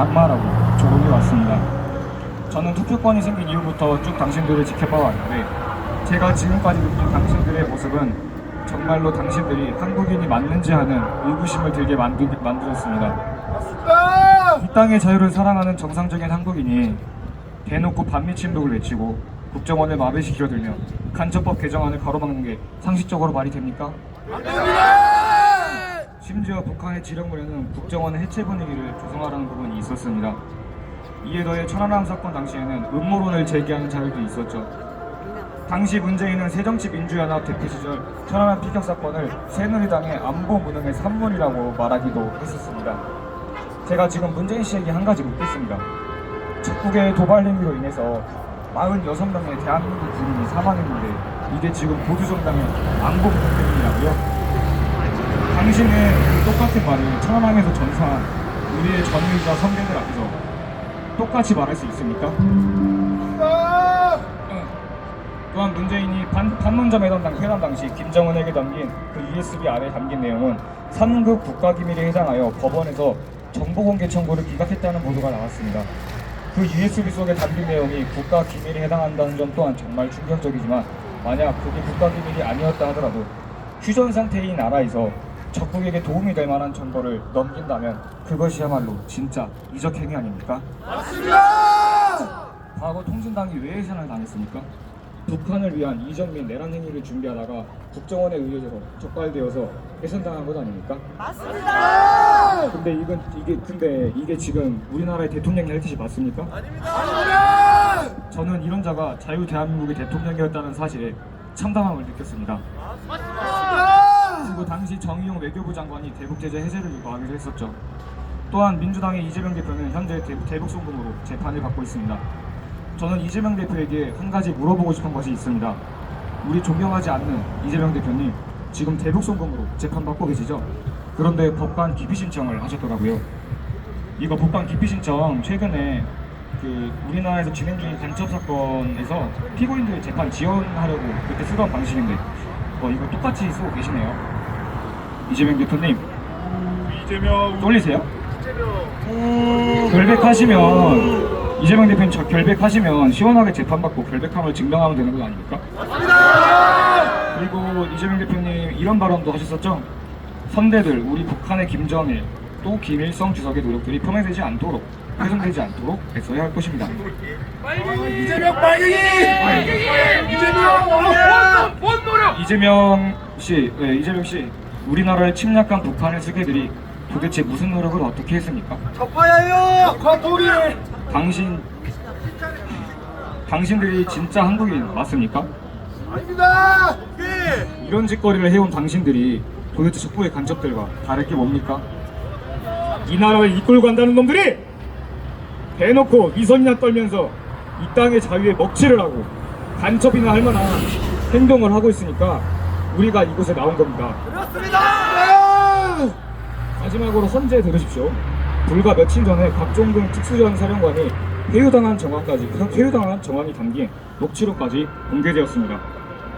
악마라고 조롱이 왔습니다. 저는 투표권이 생긴 이후부터 쭉 당신들을 지켜봐 왔는데 제가 지금까지 느낀 당신들의 모습은 정말로 당신들이 한국인이 맞는지 하는 의구심을 들게 만들, 만들었습니다. 이 땅의 자유를 사랑하는 정상적인 한국인이 대놓고 반미 침독을 외치고 국정원을 마비시키려 들며 간첩법 개정안을 가로막는 게 상식적으로 말이 됩니까? 심지어 북한의 지령문에는 국정원의 해체 분위기를 조성하라는 부분이 있었습니다. 이에 더해 천안함 사건 당시에는 음모론을 제기하는 자들도 있었죠. 당시 문재인은 새정치민주연합 대표 시절 천안함 피격 사건을 새누리당의 안보 무능의 산물이라고 말하기도 했었습니다. 제가 지금 문재인 씨에게 한 가지 묻겠습니다. 적국의 도발 행위로 인해서 46명의 대한민국 국민이 사망했는데 이게 지금 보수정당의 안보 무능 때문이라고요? 당신은 그 똑같은 말을 천안함에서 전사한 우리의 전의과 선배들 앞에서 똑같이 말할 수 있습니까? 응. 또한 문재인이 판, 판문점 회담, 당, 회담 당시 김정은에게 넘긴 그 USB 안에 담긴 내용은 3급 국가기밀에 해당하여 법원에서 정보공개 청구를 기각했다는 보도가 나왔습니다. 그 USB 속에 담긴 내용이 국가기밀에 해당한다는 점 또한 정말 충격적이지만 만약 그게 국가기밀이 아니었다 하더라도 휴전 상태인 나라에서 적국에게 도움이 될 만한 정보를 넘긴다면 그것이야말로 진짜 이적 행위 아닙니까? 과거 통진당이 왜 해산을 당했습니까? 북한을 위한 이적 및 내란 행위를 준비하다가 국정원에 의해서 적발되어서 해산당한 것 아닙니까? 맞습니다. 근데 이건 이게 근데 이게 지금 우리나라의 대통령이 할 짓이 맞습니까? 아닙니다. 저는 이런 자가 자유 대한민국의 대통령이었다는 사실에 참담함을 느꼈습니다. 그리고 당시 정의용 외교부 장관이 대북 제재 해제를 요구하기로 했었죠. 또한 민주당의 이재명 대표는 현재 대- 대북 송금으로 재판을 받고 있습니다. 저는 이재명 대표에게 한 가지 물어보고 싶은 것이 있습니다. 우리 존경하지 않는 이재명 대표님 지금 대북 송금으로 재판 받고 계시죠? 그런데 법관 기피 신청을 하셨더라고요. 이거 법관 기피 신청 최근에 그 우리나라에서 진행 중인 간첩 사건에서 피고인들 재판 지원하려고 그때 쓰던 방식인데 어, 이거 똑같이 쓰고 계시네요. 이재명 대표님 이재명 쫄리세요? 결백하시면 이재명 대표님 저 결백하시면 시원하게 재판받고 결백함을 증명하면 되는 거 아닙니까? 그리고 이재명 대표님 이런 발언도 하셨었죠? 선대들 우리 북한의 김정일 또 김일성 주석의 노력들이 폄훼되지 않도록 훼손되지 않도록 애써야 할 것입니다. 이재명 빨갱이 이재명 본 노력 이재명 씨, 네, 이재명 씨, 우리나라를 침략한 북한의 수괴들이 도대체 무슨 노력을 어떻게 했습니까? 적파야요 과토기 당신 당신들이 진짜 한국인 맞습니까? 아닙니다 이런 짓거리를 해온 당신들이 도대체 적부의 간첩들과 다를 게 뭡니까? 이 나라를 이끌고 간다는 놈들이 대놓고 위선이나 떨면서 이 땅의 자유에 먹칠을 하고 간첩이나 할 만한 행동을 하고 있으니까 우리가 이곳에 나온 겁니다. 마지막으로 헌재 들으십시오. 불과 며칠 전에 곽종근 특수전 사령관이 회유당한 정황까지 회유당한 정황이 담긴 녹취록까지 공개되었습니다.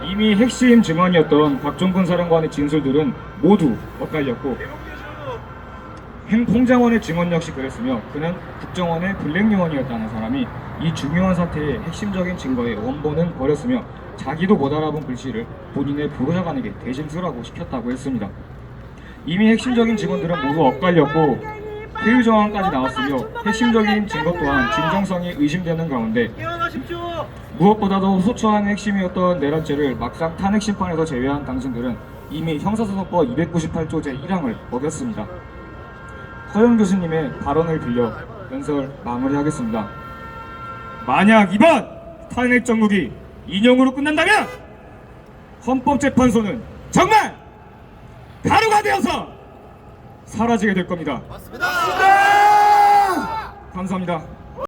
이미 핵심 증언이었던 곽종근 사령관의 진술들은 모두 엇갈렸고 행 홍장원의 증언 역시 그랬으며 그는 국정원의 블랙 요원이었다는 사람이 이 중요한 사태의 핵심적인 증거의 원본은 버렸으며 자기도 못 알아본 글씨를 본인의 보좌관에게 대신 쓰라고 시켰다고 했습니다. 이미 핵심적인 증언들은 모두 엇갈렸고 회유 정황까지 나왔으며 핵심적인 증거 또한 진정성이 의심되는 가운데 무엇보다도 소초한 핵심이었던 내란죄를 막상 탄핵 심판에서 제외한 당신들은 이미 형사소송법 298조 제1항을 어겼습니다. 허영 교수님의 발언을 빌려 연설 마무리하겠습니다. 만약 이번 탄핵 정국이 인용으로 끝난다면 헌법재판소는 정말 가루가 되어서 사라지게 될 겁니다. 맞습니다 감사합니다.